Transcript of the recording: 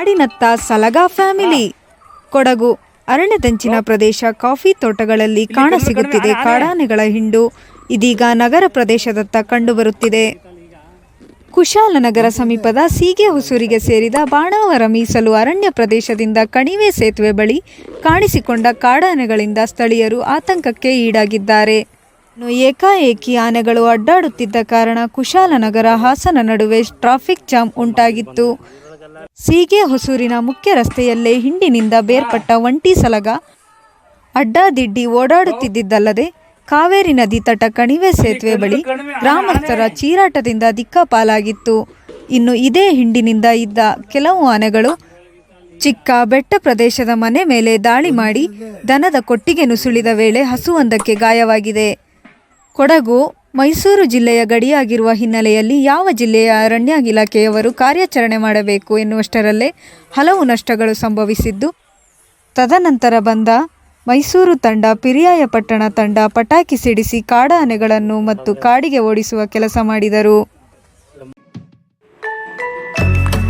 ಕಾಡಿನತ್ತ ಸಲಗಾ ಫ್ಯಾಮಿಲಿ. ಕೊಡಗು ಅರಣ್ಯದಂಚಿನ ಪ್ರದೇಶ ಕಾಫಿ ತೋಟಗಳಲ್ಲಿ ಕಾಣಸಿಗುತ್ತಿದೆ ಕಾಡಾನೆಗಳ ಹಿಂಡು ಇದೀಗ ನಗರ ಪ್ರದೇಶದತ್ತ ಕಂಡುಬರುತ್ತಿದೆ. ಕುಶಾಲನಗರ ಸಮೀಪದ ಸೀಗೆ ಹೊಸೂರಿಗೆ ಸೇರಿದ ಬಾಣಾವರ ಮೀಸಲು ಅರಣ್ಯ ಪ್ರದೇಶದಿಂದ ಕಣಿವೆ ಸೇತುವೆ ಬಳಿ ಕಾಣಿಸಿಕೊಂಡ ಕಾಡಾನೆಗಳಿಂದ ಸ್ಥಳೀಯರು ಆತಂಕಕ್ಕೆ ಈಡಾಗಿದ್ದಾರೆ. ಇನ್ನು ಏಕಾಏಕಿ ಆನೆಗಳು ಅಡ್ಡಾಡುತ್ತಿದ್ದ ಕಾರಣ ಕುಶಾಲನಗರ ಹಾಸನ ನಡುವೆ ಟ್ರಾಫಿಕ್ ಜಾಮ್ ಉಂಟಾಗಿತ್ತು. ಸೀಗೆ ಹೊಸೂರಿನ ಮುಖ್ಯ ರಸ್ತೆಯಲ್ಲೇ ಹಿಂಡಿನಿಂದ ಬೇರ್ಪಟ್ಟ ಒಂಟಿ ಸಲಗ ಅಡ್ಡಾದಿಡ್ಡಿ ಓಡಾಡುತ್ತಿದ್ದಲ್ಲದೆ ಕಾವೇರಿ ನದಿ ತಟ ಕಣಿವೆ ಸೇತುವೆ ಬಳಿ ಗ್ರಾಮಸ್ಥರ ಚೀರಾಟದಿಂದ ದಿಕ್ಕಾಪಾಲಾಗಿತ್ತು. ಇನ್ನು ಇದೇ ಹಿಂಡಿನಿಂದ ಇದ್ದ ಕೆಲವು ಆನೆಗಳು ಚಿಕ್ಕ ಬೆಟ್ಟ ಪ್ರದೇಶದ ಮನೆ ಮೇಲೆ ದಾಳಿ ಮಾಡಿ ದನದ ಕೊಟ್ಟಿಗೆ ನುಸುಳಿದ ವೇಳೆ ಹಸುವೊಂದಕ್ಕೆ ಗಾಯವಾಗಿದೆ. ಕೊಡಗು ಮೈಸೂರು ಜಿಲ್ಲೆಯ ಗಡಿಯಾಗಿರುವ ಹಿನ್ನೆಲೆಯಲ್ಲಿ ಯಾವ ಜಿಲ್ಲೆಯ ಅರಣ್ಯ ಇಲಾಖೆಯವರು ಕಾರ್ಯಾಚರಣೆ ಮಾಡಬೇಕು ಎನ್ನುವಷ್ಟರಲ್ಲೇ ಹಲವು ನಷ್ಟಗಳು ಸಂಭವಿಸಿದ್ದು, ತದನಂತರ ಬಂದ ಮೈಸೂರು ತಂಡ ಪಿರಿಯಾಯಪಟ್ಟಣ ತಂಡ ಪಟಾಕಿ ಸಿಡಿಸಿ ಕಾಡಾನೆಗಳನ್ನು ಮತ್ತು ಕಾಡಿಗೆ ಓಡಿಸುವ ಕೆಲಸ ಮಾಡಿದರು.